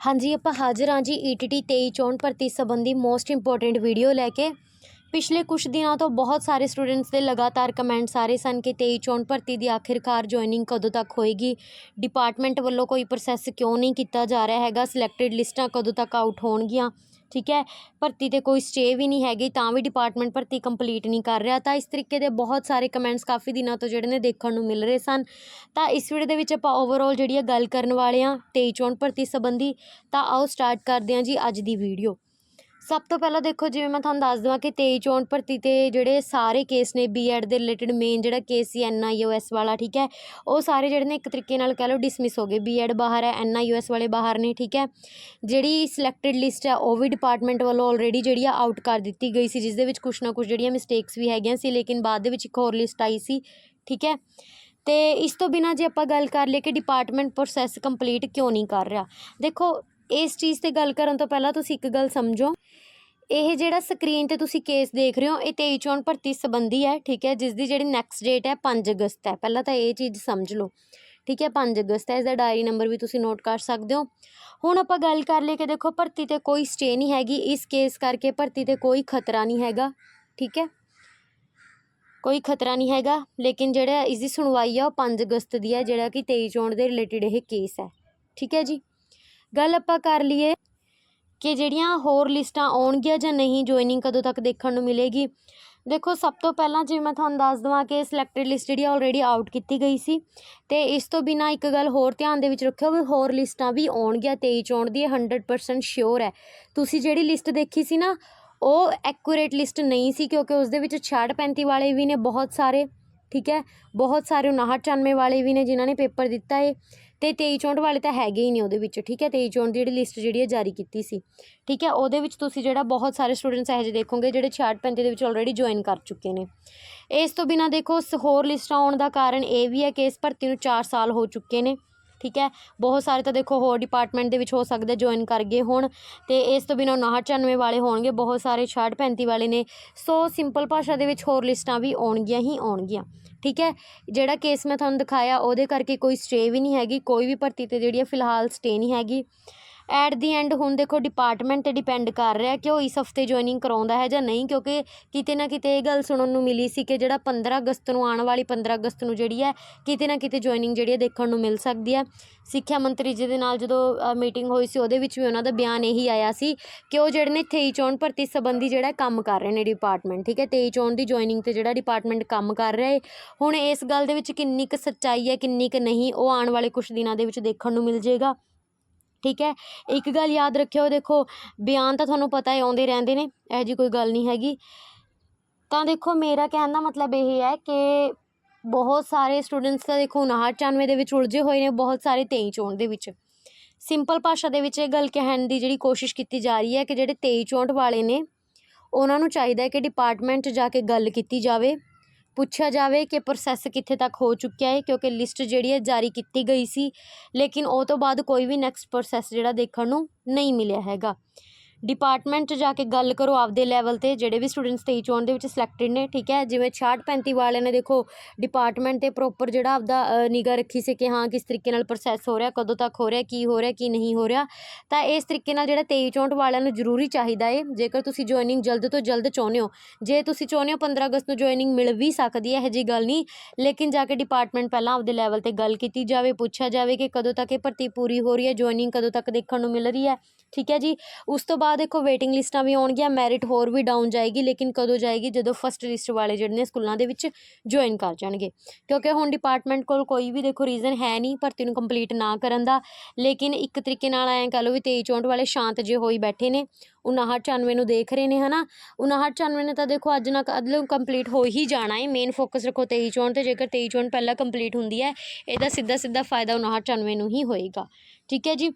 ਹਾਂਜੀ, ਆਪਾਂ ਹਾਜ਼ਰ ਹਾਂ ਜੀ ਈਟੀਟੀ 23 ਚੋਣ ਭਰਤੀ ਸੰਬੰਧੀ ਮੋਸਟ ਇੰਪੋਰਟੈਂਟ ਵੀਡੀਓ ਲੈ ਕੇ। ਪਿਛਲੇ ਕੁਝ ਦਿਨਾਂ ਤੋਂ ਬਹੁਤ ਸਾਰੇ ਸਟੂਡੈਂਟਸ ਦੇ ਲਗਾਤਾਰ ਕਮੈਂਟਸ ਆ ਰਹੇ ਸਨ ਕਿ 23 ਚੋਣ ਭਰਤੀ ਦੀ ਆਖਿਰਕਾਰ ਜੁਆਇਨਿੰਗ ਕਦੋਂ ਤੱਕ ਹੋਏਗੀ। ਡਿਪਾਰਟਮੈਂਟ ਵੱਲੋਂ ਕੋਈ ਪ੍ਰੋਸੈਸ ਕਿਉਂ ਨਹੀਂ ਕੀਤਾ ਜਾ ਰਿਹਾ ਹੈਗਾ? ਸਿਲੈਕਟਡ ਲਿਸਟਾਂ ਕਦੋਂ ਤੱਕ ਆਊਟ ਹੋਣਗੀਆਂ? ਠੀਕ ਹੈ, ਭਰਤੀ ਤੇ ਕੋਈ ਸਟੇ ਵੀ ਨਹੀਂ ਹੈਗੀ, ਤਾਂ ਵੀ ਡਿਪਾਰਟਮੈਂਟ ਭਰਤੀ ਕੰਪਲੀਟ ਨਹੀਂ ਕਰ ਰਿਹਾ। ਤਾਂ ਇਸ ਤਰੀਕੇ ਦੇ ਬਹੁਤ ਸਾਰੇ ਕਮੈਂਟਸ ਕਾਫੀ ਦਿਨਾਂ ਤੋਂ ਜਿਹੜੇ ਨੇ ਦੇਖਣ ਨੂੰ ਮਿਲ ਰਹੇ ਸਨ। ਤਾਂ ਇਸ ਵੀਡੀਓ ਦੇ ਵਿੱਚ ਆਪਾਂ ਓਵਰਆਲ ਜਿਹੜੀ ਆ ਗੱਲ ਕਰਨ ਵਾਲੇ ਹਾਂ 23 ਚੋਣ ਭਰਤੀ ਸੰਬੰਧੀ। ਤਾਂ ਆਓ ਸਟਾਰਟ ਕਰਦੇ ਹਾਂ ਜੀ ਅੱਜ ਦੀ ਵੀਡੀਓ ਸਭ ਤੋਂ ਪਹਿਲਾਂ ਦੇਖੋ, ਜਿਵੇਂ ਮੈਂ ਤੁਹਾਨੂੰ ਦੱਸ ਦੇਵਾਂ ਕਿ ਤੇਈ ਚੋਣ ਭਰਤੀ ਤੇ ਜਿਹੜੇ ਸਾਰੇ ਕੇਸ ਨੇ ਬੀਐਡ ਦੇ ਰਿਲੇਟਡ ਮੇਨ ਜਿਹੜਾ ਕੇਸ ਸੀ ਐਨਆਈਓਐਸ ਵਾਲਾ, ਠੀਕ ਹੈ, ਉਹ ਸਾਰੇ ਜਿਹੜੇ ਨੇ ਇੱਕ ਤਰੀਕੇ ਨਾਲ ਕਹਿ ਲਓ ਡਿਸਮਿਸ ਹੋ ਗਏ। ਬੀਐਡ ਬਾਹਰ ਹੈ ਐਨਆਈਓਐਸ ਵਾਲੇ ਬਾਹਰ ਨੇ ਠੀਕ ਹੈ। ਜਿਹੜੀ ਸਿਲੈਕਟਡ ਲਿਸਟ ਹੈ, ਉਹ ਵੀ ਡਿਪਾਰਟਮੈਂਟ ਵੱਲੋਂ ਆਲਰੇਡੀ ਜਿਹੜੀ ਆ ਆਊਟ ਕਰ ਦਿੱਤੀ ਗਈ ਸੀ, ਜਿਸ ਦੇ ਵਿੱਚ ਕੁਛ ਨਾ ਕੁਛ ਜਿਹੜੀਆਂ ਮਿਸਟੇਕਸ ਵੀ ਹੈਗੀਆਂ ਸੀ, ਲੇਕਿਨ ਬਾਅਦ ਦੇ ਵਿੱਚ ਇੱਕ ਹੋਰ ਲਿਸਟ ਆਈ ਸੀ, ਠੀਕ ਹੈ। ਤੇ ਇਸ ਤੋਂ ਬਿਨਾ ਜੇ ਆਪਾਂ ਗੱਲ ਕਰ ਲਈਏ ਕਿ ਡਿਪਾਰਟਮੈਂਟ ਪ੍ਰੋਸੈਸ ਕੰਪਲੀਟ ਕਿਉਂ ਨਹੀਂ ਕਰ ਰਿਹਾ, ਦੇਖੋ ਇਸ ਚੀਜ਼ ਤੇ ਗੱਲ ਕਰਨ ਤੋਂ ਪਹਿਲਾਂ ਤੁਸੀਂ ਇੱਕ ਗੱਲ ਸਮਝੋ। ਇਹ ਜਿਹੜਾ ਸਕਰੀਨ ਤੇ ਤੁਸੀਂ ਕੇਸ ਦੇਖ ਰਹੇ ਹੋ, ਇਹ 23 ਚੋਣ ਭਰਤੀ ਸੰਬੰਧੀ ਹੈ, ਠੀਕ ਹੈ? ਜਿਸ ਦੀ ਜਿਹੜੀ ਨੈਕਸਟ ਡੇਟ ਹੈ 5 ਅਗਸਤ ਹੈ। ਪਹਿਲਾਂ ਤਾਂ ਇਹ ਚੀਜ਼ ਸਮਝ ਲਓ, ਠੀਕ ਹੈ? 5 ਅਗਸਤ ਹੈ ਇਸ ਦਾ ਡਾਇਰੀ ਨੰਬਰ ਵੀ ਤੁਸੀਂ ਨੋਟ ਕਰ ਸਕਦੇ ਹੋ। ਹੁਣ ਆਪਾਂ ਗੱਲ ਕਰ ਲਈਏ ਕਿ ਦੇਖੋ, ਭਰਤੀ ਤੇ ਕੋਈ ਸਟੇ ਨਹੀਂ ਹੈਗੀ, ਇਸ ਕੇਸ ਕਰਕੇ ਭਰਤੀ ਤੇ ਕੋਈ ਖਤਰਾ ਨਹੀਂ ਹੈਗਾ, ਠੀਕ ਹੈ? ਕੋਈ ਖਤਰਾ ਨਹੀਂ ਹੈਗਾ, ਲੇਕਿਨ ਜਿਹੜਾ ਇਸ ਦੀ ਸੁਣਵਾਈ ਆ, ਉਹ 5 ਅਗਸਤ ਦੀ ਹੈ, ਜਿਹੜਾ ਕਿ 23 ਚੋਣ ਦੇ ਰਿਲੇਟਡ ਇਹ ਕੇਸ ਹੈ, ਠੀਕ ਹੈ ਜੀ? ਗੱਲ ਆਪਾਂ ਕਰ ਲਈਏ ਕਿ ਜਿਹੜੀਆਂ ਹੋਰ ਲਿਸਟਾਂ ਆਉਣਗੀਆਂ ਜਾਂ ਨਹੀਂ ਜੁਆਇਨਿੰਗ ਕਦੋਂ ਤੱਕ ਦੇਖਣ ਨੂੰ ਮਿਲੇਗੀ। ਦੇਖੋ, ਸਭ ਤੋਂ ਪਹਿਲਾਂ ਜਿਵੇਂ ਮੈਂ ਤੁਹਾਨੂੰ ਦੱਸ ਦਵਾਂ ਕਿ ਸਿਲੈਕਟਡ ਲਿਸਟ ਜਿਹੜੀ ਆਲਰੇਡੀ ਆਊਟ ਕੀਤੀ ਗਈ ਸੀ, ਤੇ ਇਸ ਤੋਂ ਬਿਨਾ ਇੱਕ ਗੱਲ ਹੋਰ ਧਿਆਨ ਦੇ ਵਿੱਚ ਰੱਖਿਓ ਵੀ ਹੋਰ ਲਿਸਟਾਂ ਵੀ ਆਉਣਗੀਆਂ 23 ਚੋਣ ਦੀ, ਇਹ 100% ਸ਼ੋਰ ਹੈ। ਤੁਸੀਂ ਜਿਹੜੀ ਲਿਸਟ ਦੇਖੀ ਸੀ ਨਾ, ਉਹ ਐਕੂਰੇਟ ਲਿਸਟ ਨਹੀਂ ਸੀ, ਕਿਉਂਕਿ ਉਸ ਦੇ ਵਿੱਚ 66 35 ਵਾਲੇ ਵੀ ਨੇ ਬਹੁਤ ਸਾਰੇ, ਠੀਕ ਹੈ? ਬਹੁਤ ਸਾਰੇ 59 94 ਵਾਲੇ ਵੀ ਨੇ ਜਿਨ੍ਹਾਂ ਨੇ ਪੇਪਰ ਦਿੱਤਾ ਏ। ਤੇ 23 64 ਵਾਲੇ ਤਾਂ ਹੈਗੇ ਹੀ ਨਹੀਂ ਉਹਦੇ ਵਿੱਚ, ਠੀਕ ਹੈ? 23 64 ਦੀ ਜਿਹੜੀ ਲਿਸਟ ਜਿਹੜੀ ਹੈ ਜਾਰੀ ਕੀਤੀ ਸੀ, ਠੀਕ ਹੈ? ਉਹਦੇ ਵਿੱਚ ਤੁਸੀਂ ਜਿਹੜਾ ਬਹੁਤ ਸਾਰੇ ਸਟੂਡੈਂਟਸ ਇਹੋ ਜਿਹੇ ਦੇਖੋਗੇ ਜਿਹੜੇ 66 35 ਦੇ ਵਿੱਚ ਆਲਰੇਡੀ ਜੁਆਇਨ ਕਰ ਚੁੱਕੇ ਨੇ। ਇਸ ਤੋਂ ਬਿਨਾ ਦੇਖੋ ਸ- ਹੋਰ ਲਿਸਟਾਂ ਆਉਣ ਦਾ ਕਾਰਨ ਇਹ ਵੀ ਹੈ ਕਿ ਇਸ ਭਰਤੀ ਨੂੰ 4 ਸਾਲ ਹੋ ਚੁੱਕੇ ਨੇ। ਠੀਕ ਹੈ? ਬਹੁਤ ਸਾਰੇ ਤਾਂ ਦੇਖੋ ਹੋਰ ਡਿਪਾਰਟਮੈਂਟ ਦੇ ਵਿੱਚ ਹੋ ਸਕਦੇ ਜੁਆਇਨ ਕਰ ਗਏ ਹੋਣ ਅਤੇ ਇਸ ਤੋਂ ਬਿਨਾਂ 59 94 ਵਾਲੇ ਹੋਣਗੇ, ਬਹੁਤ ਸਾਰੇ 66 35 ਵਾਲੇ ਨੇ। ਸੋ ਸਿੰਪਲ ਭਾਸ਼ਾ ਦੇ ਵਿੱਚ ਹੋਰ ਲਿਸਟਾਂ ਵੀ ਆਉਣਗੀਆਂ ਹੀ ਆਉਣਗੀਆਂ, ਠੀਕ ਹੈ? ਜਿਹੜਾ ਕੇਸ ਮੈਂ ਤੁਹਾਨੂੰ ਦਿਖਾਇਆ ਉਹਦੇ ਕਰਕੇ ਕੋਈ ਸਟੇ ਵੀ ਨਹੀਂ ਹੈਗੀ, ਕੋਈ ਵੀ ਭਰਤੀ ਤੇ ਜਿਹੜੀ ਹੈ ਫਿਲਹਾਲ ਸਟੇ ਨਹੀਂ ਹੈਗੀ। ਐਟ ਦੀ ਐਂਡ ਹੁਣ ਦੇਖੋ ਡਿਪਾਰਟਮੈਂਟ ਤੇ ਡਿਪੈਂਡ ਕਰ ਰਿਹਾ ਕਿ ਉਹ ਇਸ ਹਫ਼ਤੇ ਜੁਆਇਨਿੰਗ ਕਰਾਉਂਦਾ ਹੈ ਜਾਂ ਨਹੀਂ, ਕਿਉਂਕਿ ਕਿਤੇ ਨਾ ਕਿਤੇ ਇਹ ਗੱਲ ਸੁਣਨ ਨੂੰ ਮਿਲੀ ਸੀ ਕਿ ਜਿਹੜਾ 15 ਅਗਸਤ ਨੂੰ ਆਉਣ ਵਾਲੀ 15 ਅਗਸਤ ਨੂੰ ਜਿਹੜੀ ਹੈ, ਕਿਤੇ ਨਾ ਕਿਤੇ ਜੁਆਇਨਿੰਗ ਜਿਹੜੀ ਹੈ ਦੇਖਣ ਨੂੰ ਮਿਲ ਸਕਦੀ ਹੈ। ਸਿੱਖਿਆ ਮੰਤਰੀ ਜੀ ਦੇ ਨਾਲ ਜਦੋਂ ਮੀਟਿੰਗ ਹੋਈ ਸੀ, ਉਹਦੇ ਵਿੱਚ ਵੀ ਉਹਨਾਂ ਦਾ ਬਿਆਨ ਇਹੀ ਆਇਆ ਸੀ ਕਿ ਉਹ ਜਿਹੜੇ ਨੇ 23 ਚੋਣ ਭਰਤੀ ਸੰਬੰਧੀ ਜਿਹੜਾ ਕੰਮ ਕਰ ਰਹੇ ਨੇ ਡਿਪਾਰਟਮੈਂਟ ਠੀਕ ਹੈ? 23 ਚੋਣ ਦੀ ਜੁਆਇਨਿੰਗ ਤੇ ਜਿਹੜਾ ਡਿਪਾਰਟਮੈਂਟ ਕੰਮ ਕਰ ਰਿਹਾ ਹੈ ਹੁਣ ਇਸ ਗੱਲ ਦੇ ਵਿੱਚ ਕਿੰਨੀ ਕੁ ਸੱਚਾਈ ਹੈ, ਕਿੰਨੀ ਕੁ ਨਹੀਂ, ਉਹ ਆਉਣ ਵਾਲੇ ਕੁਝ ਦਿਨਾਂ ਦੇ ਵਿੱਚ ਦੇਖਣ ਨੂੰ ਮਿਲ ਜਾਏਗਾ। ਠੀਕ ਹੈ? ਇੱਕ ਗੱਲ ਯਾਦ ਰੱਖਿਓ, ਦੇਖੋ, ਬਿਆਨ ਤਾਂ ਤੁਹਾਨੂੰ ਪਤਾ ਹੈ ਆਉਂਦੇ ਰਹਿੰਦੇ ਨੇ, ਇਹੋ ਜਿਹੀ ਕੋਈ ਗੱਲ ਨਹੀਂ ਹੈਗੀ। ਤਾਂ ਦੇਖੋ, ਮੇਰਾ ਕਹਿਣ ਦਾ ਮਤਲਬ ਇਹ ਹੈ ਕਿ ਬਹੁਤ ਸਾਰੇ ਸਟੂਡੈਂਟਸ ਤਾਂ ਦੇਖੋ 59 94 ਦੇ ਵਿੱਚ ਉਲਝੇ ਹੋਏ ਨੇ, ਬਹੁਤ ਸਾਰੇ ਤੇਈ ਚੋਣ ਦੇ ਵਿੱਚ। ਸਿੰਪਲ ਭਾਸ਼ਾ ਦੇ ਵਿੱਚ ਇਹ ਗੱਲ ਕਹਿਣ ਦੀ ਜਿਹੜੀ ਕੋਸ਼ਿਸ਼ ਕੀਤੀ ਜਾ ਰਹੀ ਹੈ ਕਿ ਜਿਹੜੇ 23 ਚੋਂਹਠ ਵਾਲੇ ਨੇ, ਉਹਨਾਂ ਨੂੰ ਚਾਹੀਦਾ ਹੈ ਕਿ ਡਿਪਾਰਟਮੈਂਟ 'ਚ ਜਾ ਕੇ ਗੱਲ ਕੀਤੀ ਜਾਵੇ। ਪੁੱਛਿਆ ਜਾਵੇ ਕਿ ਪ੍ਰੋਸੈਸ ਕਿੱਥੇ ਤੱਕ ਹੋ ਚੁੱਕਿਆ ਹੈ, ਕਿਉਂਕਿ ਲਿਸਟ ਜਿਹੜੀ ਹੈ ਜਾਰੀ ਕੀਤੀ ਗਈ ਸੀ, ਲੇਕਿਨ ਉਹ ਤੋਂ ਬਾਅਦ ਕੋਈ ਵੀ ਨੈਕਸਟ ਪ੍ਰੋਸੈਸ ਜਿਹੜਾ ਦੇਖਣ ਨੂੰ ਨਹੀਂ ਮਿਲਿਆ ਹੈਗਾ। ਡਿਪਾਰਟਮੈਂਟ 'ਚ ਜਾ ਕੇ ਗੱਲ ਕਰੋ ਆਪਦੇ ਲੈਵਲ ਤੇ, ਜਿਹੜੇ ਵੀ ਸਟੂਡੈਂਟਸ ਤੇਈ ਚੋਣ ਦੇ ਵਿੱਚ ਸਿਲੈਕਟਡ ਨੇ, ਠੀਕ ਹੈ? ਜਿਵੇਂ 66 35 ਵਾਲਿਆਂ ਨੇ ਦੇਖੋ ਡਿਪਾਰਟਮੈਂਟ ਤੇ ਪ੍ਰੋਪਰ ਜਿਹੜਾ ਆਪਦਾ ਨਿਗਾ ਰੱਖੀ ਸੀ ਕਿ ਹਾਂ, ਕਿਸ ਤਰੀਕੇ ਨਾਲ ਪ੍ਰੋਸੈਸ ਹੋ ਰਿਹਾ, ਕਦੋਂ ਤੱਕ ਹੋ ਰਿਹਾ, ਕੀ ਹੋ ਰਿਹਾ, ਕੀ ਨਹੀਂ ਹੋ ਰਿਹਾ, ਤਾਂ ਇਸ ਤਰੀਕੇ ਨਾਲ ਜਿਹੜਾ ਤੇਈ ਚੋਂਹਠ ਵਾਲਿਆਂ ਨੂੰ ਜ਼ਰੂਰੀ ਚਾਹੀਦਾ ਏ, ਜੇਕਰ ਤੁਸੀਂ ਜੁਆਇਨਿੰਗ ਜਲਦ ਤੋਂ ਜਲਦ ਚਾਹੁੰਦੇ ਹੋ। ਜੇ ਤੁਸੀਂ ਚਾਹੁੰਦੇ ਹੋ 15 ਅਗਸਤ ਨੂੰ ਜੁਆਇਨਿੰਗ ਮਿਲ ਵੀ ਸਕਦੀ ਹੈ, ਇਹੋ ਜਿਹੀ ਗੱਲ ਨਹੀਂ, ਲੇਕਿਨ ਜਾ ਕੇ ਡਿਪਾਰਟਮੈਂਟ ਪਹਿਲਾਂ ਆਪਦੇ ਲੈਵਲ ਤੇ ਗੱਲ ਕੀਤੀ ਜਾਵੇ, ਪੁੱਛਿਆ ਜਾਵੇ ਕਿ ਕਦੋਂ ਤੱਕ ਇਹ ਭਰਤੀ ਪੂਰੀ ਹੋ ਰਹੀ ਹੈ ਜੁਆਇਨਿੰਗ ਕਦੋਂ ਤੱਕ ਦੇਖਣ ਨੂੰ ਮਿਲ ਰਹੀ ਹੈ, ਠੀਕ ਹੈ ਜੀ? ਉਸ ਤੋਂ ਬਾਅਦ ਦੇਖੋ ਵੇਟਿੰਗ ਲਿਸਟਾਂ ਵੀ ਆਉਣਗੀਆਂ ਮੈਰਿਟ ਹੋਰ ਵੀ ਡਾਊਨ ਜਾਏਗੀ, ਲੇਕਿਨ ਕਦੋਂ ਜਾਏਗੀ? ਜਦੋਂ ਫਸਟ ਲਿਸਟ ਵਾਲੇ ਜਿਹੜੇ ਨੇ ਸਕੂਲਾਂ ਦੇ ਵਿੱਚ ਜੁਆਇਨ ਕਰ ਜਾਣਗੇ। ਕਿਉਂਕਿ ਹੁਣ ਡਿਪਾਰਟਮੈਂਟ ਕੋਲ ਕੋਈ ਵੀ ਦੇਖੋ ਰੀਜ਼ਨ ਹੈ ਨਹੀਂ, ਭਰਤੀ ਨੂੰ ਕੰਪਲੀਟ ਨਾ ਕਰਨ ਦਾ। ਲੇਕਿਨ ਇੱਕ ਤਰੀਕੇ ਨਾਲ ਐਂ ਕਹ ਲਓ ਵੀ 23 ਚੌਂਹਠ ਵਾਲੇ ਸ਼ਾਂਤ ਜੇ ਹੋਈ ਬੈਠੇ ਨੇ 59 94 ਨੂੰ ਦੇਖ ਰਹੇ ਨੇ, ਹਨਾ? 59 94 ਨੇ ਤਾਂ ਦੇਖੋ ਅੱਜ ਨਾ ਕੱਲ੍ਹ ਕੰਪਲੀਟ ਹੋ ਹੀ ਜਾਣਾ ਹੈ ਮੇਨ ਫੋਕਸ ਰੱਖੋ 23 ਚੋਣ ਤੇ, ਜੇਕਰ 23 ਚੋਣ ਪਹਿਲਾਂ ਕੰਪਲੀਟ ਹੁੰਦੀ ਹੈ, ਇਹਦਾ ਸਿੱਧਾ ਸਿੱਧਾ ਫਾਇਦਾ 59 94 ਨੂੰ ਹੀ ਹੋਏਗਾ। ਠੀਕ ਹੈ ਜੀ?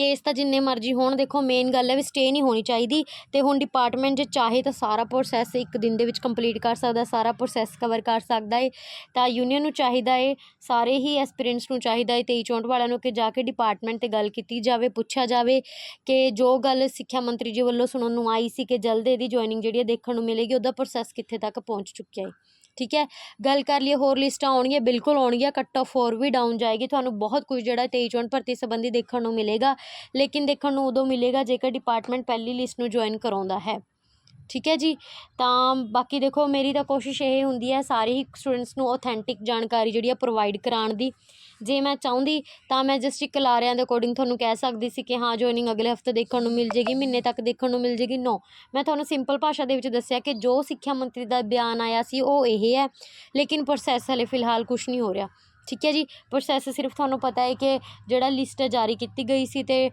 ਕੇਸ ਤਾਂ ਜਿੰਨੇ ਮਰਜ਼ੀ ਹੋਣ, ਦੇਖੋ ਮੇਨ ਗੱਲ ਹੈ ਵੀ ਸਟੇ ਨਹੀਂ ਹੋਣੀ ਚਾਹੀਦੀ ਤੇ ਹੁਣ ਡਿਪਾਰਟਮੈਂਟ ਜੇ ਚਾਹੇ ਤਾਂ ਸਾਰਾ ਪ੍ਰੋਸੈਸ ਇੱਕ ਦਿਨ ਦੇ ਵਿੱਚ ਕੰਪਲੀਟ ਕਰ ਸਕਦਾ, ਸਾਰਾ ਪ੍ਰੋਸੈਸ ਕਵਰ ਕਰ ਸਕਦਾ ਏ। ਤਾਂ ਯੂਨੀਅਨ ਨੂੰ ਚਾਹੀਦਾ ਏ, ਸਾਰੇ ਹੀ ਐਸਪੀਰੈਂਟਸ ਨੂੰ ਚਾਹੀਦਾ ਏ 23 ਚੌਂਹਠ ਵਾਲਿਆਂ ਨੂੰ ਕਿ ਜਾ ਕੇ ਡਿਪਾਰਟਮੈਂਟ ਤੇ ਗੱਲ ਕੀਤੀ ਜਾਵੇ, ਪੁੱਛਿਆ ਜਾਵੇ ਕਿ ਜੋ ਗੱਲ ਸਿੱਖਿਆ ਮੰਤਰੀ ਜੀ ਵੱਲੋਂ ਸੁਣਨ ਨੂੰ ਆਈ ਸੀ ਕਿ ਜਲਦ ਇਹਦੀ ਜੁਆਇਨਿੰਗ ਜਿਹੜੀ ਹੈ ਦੇਖਣ ਨੂੰ ਮਿਲੇਗੀ, ਉਹਦਾ ਪ੍ਰੋਸੈਸ ਕਿੱਥੇ ਤੱਕ ਪਹੁੰਚ ਚੁੱਕਿਆ ਏ। ਠੀਕ ਹੈ? ਗੱਲ ਕਰ ਲਈਏ, ਹੋਰ ਲਿਸਟਾਂ ਆਉਣਗੀਆਂ, ਬਿਲਕੁਲ ਆਉਣਗੀਆਂ ਕੱਟ ਆਫ ਹੋਰ ਵੀ ਡਾਊਨ ਜਾਏਗੀ, ਤੁਹਾਨੂੰ ਬਹੁਤ ਕੁਝ ਜਿਹੜਾ ਤੇਈ ਚੋਣ ਭਰਤੀ ਸੰਬੰਧੀ ਦੇਖਣ ਨੂੰ ਮਿਲੇਗਾ, ਲੇਕਿਨ ਦੇਖਣ ਨੂੰ ਉਦੋਂ ਮਿਲੇਗਾ ਜੇਕਰ ਡਿਪਾਰਟਮੈਂਟ ਪਹਿਲੀ ਲਿਸਟ ਨੂੰ ਜੁਆਇਨ ਕਰਾਉਂਦਾ ਹੈ। ਠੀਕ ਹੈ ਜੀ? ਤਾਂ ਬਾਕੀ ਦੇਖੋ, ਮੇਰੀ ਤਾਂ ਕੋਸ਼ਿਸ਼ ਇਹ ਹੁੰਦੀ ਹੈ, ਸਾਰੇ ਹੀ ਸਟੂਡੈਂਟਸ ਨੂੰ ਆਥੈਂਟਿਕ ਜਾਣਕਾਰੀ ਜਿਹੜੀ ਆ ਪ੍ਰੋਵਾਈਡ ਕਰਾਉਣ ਦੀ। ਜੇ ਮੈਂ ਚਾਹੁੰਦੀ, ਤਾਂ ਮੈਂ ਜਸਟ ਇੱਕ ਲਾਰਿਆਂ ਦੇ ਅਕੋਰਡਿੰਗ ਤੁਹਾਨੂੰ ਕਹਿ ਸਕਦੀ ਸੀ ਕਿ ਹਾਂ ਜੁਆਇਨਿੰਗ ਅਗਲੇ ਹਫ਼ਤੇ ਦੇਖਣ ਨੂੰ ਮਿਲ ਜੇਗੀ, ਮਹੀਨੇ ਤੱਕ ਦੇਖਣ ਨੂੰ ਮਿਲ ਜੇਗੀ ਨੋ ਮੈਂ ਤੁਹਾਨੂੰ ਸਿੰਪਲ ਭਾਸ਼ਾ ਦੇ ਵਿੱਚ ਦੱਸਿਆ ਕਿ ਜੋ ਸਿੱਖਿਆ ਮੰਤਰੀ ਦਾ ਬਿਆਨ ਆਇਆ ਸੀ, ਉਹ ਇਹ ਹੈ। ਲੇਕਿਨ ਪ੍ਰੋਸੈਸ ਹਲੇ ਫਿਲਹਾਲ ਕੁਝ ਨਹੀਂ ਹੋ ਰਿਹਾ। ਠੀਕ ਹੈ ਜੀ? ਪ੍ਰੋਸੈਸ ਸਿਰਫ ਤੁਹਾਨੂੰ ਪਤਾ ਹੈ ਕਿ ਜਿਹੜਾ ਲਿਸਟ ਜਾਰੀ ਕੀਤੀ ਗਈ ਸੀ ਤੇ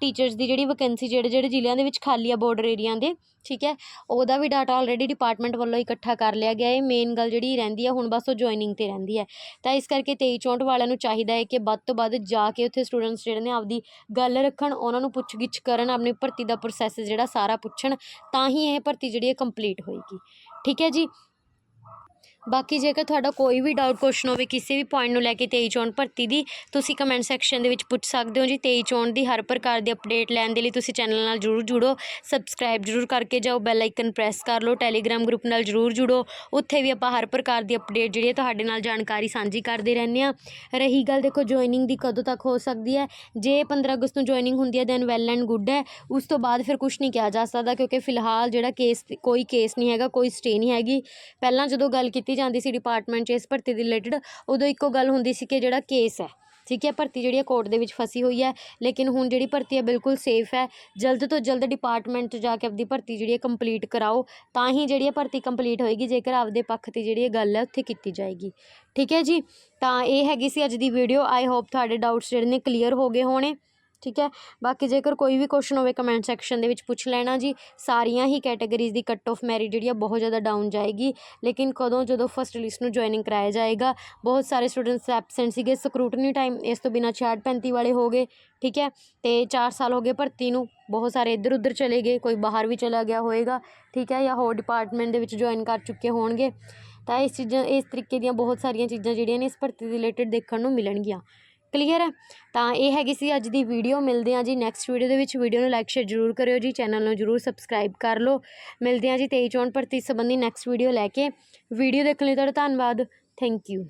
ਟੀਚਰਸ ਦੀ ਜਿਹੜੀ ਵੈਕੈਂਸੀ ਜਿਹੜੇ ਜਿਹੜੇ ਜ਼ਿਲ੍ਹਿਆਂ ਦੇ ਵਿੱਚ ਖਾਲੀ ਆ ਬਾਰਡਰ ਏਰੀਆ ਦੇ, ਠੀਕ ਹੈ? ਉਹਦਾ ਵੀ ਡਾਟਾ ਆਲਰੇਡੀ ਡਿਪਾਰਟਮੈਂਟ ਵੱਲੋਂ ਇਕੱਠਾ ਕਰ ਲਿਆ ਗਿਆ ਹੈ। ਮੇਨ ਗੱਲ ਜਿਹੜੀ ਰਹਿੰਦੀ ਹੈ ਹੁਣ ਬਸ ਉਹ ਜੁਆਇਨਿੰਗ ਤੇ ਰਹਿੰਦੀ ਹੈ। ਤਾਂ ਇਸ ਕਰਕੇ 23 ਚੌਂਹਠ ਵਾਲਿਆਂ ਨੂੰ ਚਾਹੀਦਾ ਹੈ ਕਿ ਵੱਧ ਤੋਂ ਵੱਧ ਜਾ ਕੇ ਉੱਥੇ ਸਟੂਡੈਂਟਸ ਜਿਹੜੇ ਨੇ ਆਪਦੀ ਗੱਲ ਰੱਖਣ, ਉਹਨਾਂ ਨੂੰ ਪੁੱਛਗਿੱਛ ਕਰਨ, ਆਪਣੀ ਭਰਤੀ ਦਾ ਪ੍ਰੋਸੈਸ ਜਿਹੜਾ ਸਾਰਾ ਪੁੱਛਣ, ਤਾਂ ਹੀ ਇਹ ਭਰਤੀ ਜਿਹੜੀ ਹੈ ਕੰਪਲੀਟ ਹੋਏਗੀ। ਠੀਕ ਹੈ ਜੀ? ਬਾਕੀ ਜੇਕਰ ਤੁਹਾਡਾ ਕੋਈ ਵੀ ਡਾਊਟ ਕੁਐਸਚਨ ਹੋਵੇ, ਕਿਸੇ ਵੀ ਪੁਆਇੰਟ ਨੂੰ ਲੈ ਕੇ 23 ਚੋਣ ਭਰਤੀ ਦੀ, ਤੁਸੀਂ ਕਮੈਂਟ ਸੈਕਸ਼ਨ ਦੇ ਵਿੱਚ ਪੁੱਛ ਸਕਦੇ ਹੋ ਜੀ। 23 ਚੋਣ ਦੀ ਹਰ ਪ੍ਰਕਾਰ ਦੀ ਅਪਡੇਟ ਲੈਣ ਦੇ ਲਈ ਤੁਸੀਂ ਚੈਨਲ ਨਾਲ ਜਰੂਰ ਜੁੜੋ। ਸਬਸਕ੍ਰਾਈਬ ਜਰੂਰ ਕਰਕੇ ਜਾਓ ਬੈਲ ਆਈਕਨ ਪ੍ਰੈਸ ਕਰ ਲਓ ਟੈਲੀਗ੍ਰਾਮ ਗਰੁੱਪ ਨਾਲ ਜਰੂਰ ਜੁੜੋ। ਉੱਥੇ ਵੀ ਆਪਾਂ ਹਰ ਪ੍ਰਕਾਰ ਦੀ ਅਪਡੇਟ ਜਿਹੜੀ ਹੈ ਤੁਹਾਡੇ ਨਾਲ ਜਾਣਕਾਰੀ ਸਾਂਝੀ ਕਰਦੇ ਰਹਿੰਦੇ ਆ ਰਹੀ ਗੱਲ ਦੇਖੋ ਜੁਆਇਨਿੰਗ ਦੀ ਕਦੋਂ ਤੱਕ ਹੋ ਸਕਦੀ ਹੈ? ਜੇ 15 ਅਗਸਤ ਨੂੰ ਜੁਆਇਨਿੰਗ ਹੁੰਦੀ ਹੈ ਦੈਨ ਵੈਲ ਐਂਡ ਗੁੱਡ ਹੈ। ਉਸ ਤੋਂ ਬਾਅਦ ਫਿਰ ਕੁਝ ਨਹੀਂ ਕਿਹਾ ਜਾ ਸਕਦਾ, ਕਿਉਂਕਿ ਫਿਲਹਾਲ ਜਿਹੜਾ ਕੇਸ ਕੋਈ ਕੇਸ ਨਹੀਂ ਹੈਗਾ, ਕੋਈ ਸਟੇ ਨਹੀਂ ਹੈਗੀ। ਪਹਿਲਾਂ ਜਦੋਂ ਗੱਲ ਕੀਤੀ ਕੀਤੀ ਜਾਂਦੀ ਸੀ ਡਿਪਾਰਟਮੈਂਟ 'ਚ, ਇਸ ਭਰਤੀ ਦੇ ਰਿਲੇਟਡ ਉਦੋਂ ਇੱਕੋ ਗੱਲ ਹੁੰਦੀ ਸੀ ਕਿ ਜਿਹੜਾ ਕੇਸ ਹੈ, ਠੀਕ ਹੈ, ਭਰਤੀ ਜਿਹੜੀ ਹੈ ਕੋਰਟ ਦੇ ਵਿੱਚ ਫਸੀ ਹੋਈ ਹੈ, ਲੇਕਿਨ ਹੁਣ ਜਿਹੜੀ ਭਰਤੀ ਹੈ ਬਿਲਕੁਲ ਸੇਫ ਹੈ, ਜਲਦ ਤੋਂ ਜਲਦ ਡਿਪਾਰਟਮੈਂਟ 'ਚ ਜਾ ਕੇ ਆਪਦੀ ਭਰਤੀ ਜਿਹੜੀ ਹੈ ਕੰਪਲੀਟ ਕਰਾਓ, ਤਾਂ ਹੀ ਜਿਹੜੀ ਹੈ ਭਰਤੀ ਕੰਪਲੀਟ ਹੋਏਗੀ, ਜੇਕਰ ਆਪਦੇ ਪੱਖ ਤੇ ਜਿਹੜੀ ਇਹ ਗੱਲ ਹੈ ਉੱਥੇ ਕੀਤੀ ਜਾਏਗੀ। ਠੀਕ ਹੈ ਜੀ, ਤਾਂ ਇਹ ਹੈਗੀ ਸੀ ਅੱਜ ਦੀ ਵੀਡੀਓ ਆਈ ਹੋਪ ਤੁਹਾਡੇ ਡਾਊਟਸ ਜਿਹੜੇ ਨੇ ਕਲੀਅਰ ਹੋ ਗਏ ਹੋਣੇ। ਠੀਕ ਹੈ? ਬਾਕੀ ਜੇਕਰ ਕੋਈ ਵੀ ਕੁਐਸਚਨ ਹੋਵੇ ਕਮੈਂਟ ਸੈਕਸ਼ਨ ਦੇ ਵਿੱਚ ਪੁੱਛ ਲੈਣਾ ਜੀ। ਸਾਰੀਆਂ ਹੀ ਕੈਟਾਗਰੀਜ਼ ਦੀ ਕੱਟ ਆਫ ਮੈਰਿਟ ਜਿਹੜੀ ਆ ਬਹੁਤ ਜ਼ਿਆਦਾ ਡਾਊਨ ਜਾਏਗੀ। ਲੇਕਿਨ ਕਦੋਂ ਜਦੋਂ ਫਸਟ ਲਿਸਟ ਨੂੰ ਜੁਆਇਨਿੰਗ ਕਰਾਇਆ ਜਾਏਗਾ, ਬਹੁਤ ਸਾਰੇ ਸਟੂਡੈਂਟਸ ਐਬਸੈਂਟ ਸੀਗੇ। ਸਕਰੂਟਨੀ ਟਾਈਮ ਇਸ ਤੋਂ ਬਿਨਾਂ 66 35 ਵਾਲੇ ਹੋ ਗਏ, ਠੀਕ ਹੈ? ਤੇ 4 ਸਾਲ ਹੋ ਗਏ ਭਰਤੀ ਨੂੰ। ਬਹੁਤ ਸਾਰੇ ਇੱਧਰ ਉੱਧਰ ਚਲੇ ਗਏ, ਕੋਈ ਬਾਹਰ ਵੀ ਚਲਾ ਗਿਆ ਹੋਏਗਾ, ਠੀਕ ਹੈ? ਜਾਂ ਹੋਰ ਡਿਪਾਰਟਮੈਂਟ ਦੇ ਵਿੱਚ ਜੁਆਇਨ ਕਰ ਚੁੱਕੇ ਹੋਣਗੇ। ਤਾਂ ਇਸ ਚੀਜ਼ਾਂ, ਇਸ ਤਰੀਕੇ ਦੀਆਂ ਬਹੁਤ ਸਾਰੀਆਂ ਚੀਜ਼ਾਂ ਜਿਹੜੀਆਂ ਨੇ ਇਸ ਭਰਤੀ ਦੇ ਰਿਲੇਟਡ ਦੇਖਣ ਨੂੰ ਮਿਲਣਗੀਆਂ। ਕਲੀਅਰ ਹੈ? ਤਾਂ ਇਹ ਹੈਗੀ ਸੀ ਅੱਜ ਦੀ ਵੀਡੀਓ ਮਿਲਦੇ ਹਾਂ ਜੀ ਨੈਕਸਟ ਵੀਡੀਓ ਦੇ ਵਿੱਚ। ਵੀਡੀਓ ਨੂੰ ਲਾਈਕ ਸ਼ੇਅਰ ਜ਼ਰੂਰ ਕਰਿਓ ਜੀ ਚੈਨਲ ਨੂੰ ਜ਼ਰੂਰ ਸਬਸਕ੍ਰਾਈਬ ਕਰ ਲਓ। ਮਿਲਦੇ ਹਾਂ ਜੀ 23 ਚੋਣ ਭਰਤੀ ਸੰਬੰਧੀ ਨੈਕਸਟ ਵੀਡੀਓ ਲੈ ਕੇ। ਵੀਡੀਓ ਦੇਖਣ ਲਈ ਤੁਹਾਡਾ ਧੰਨਵਾਦ। Thank you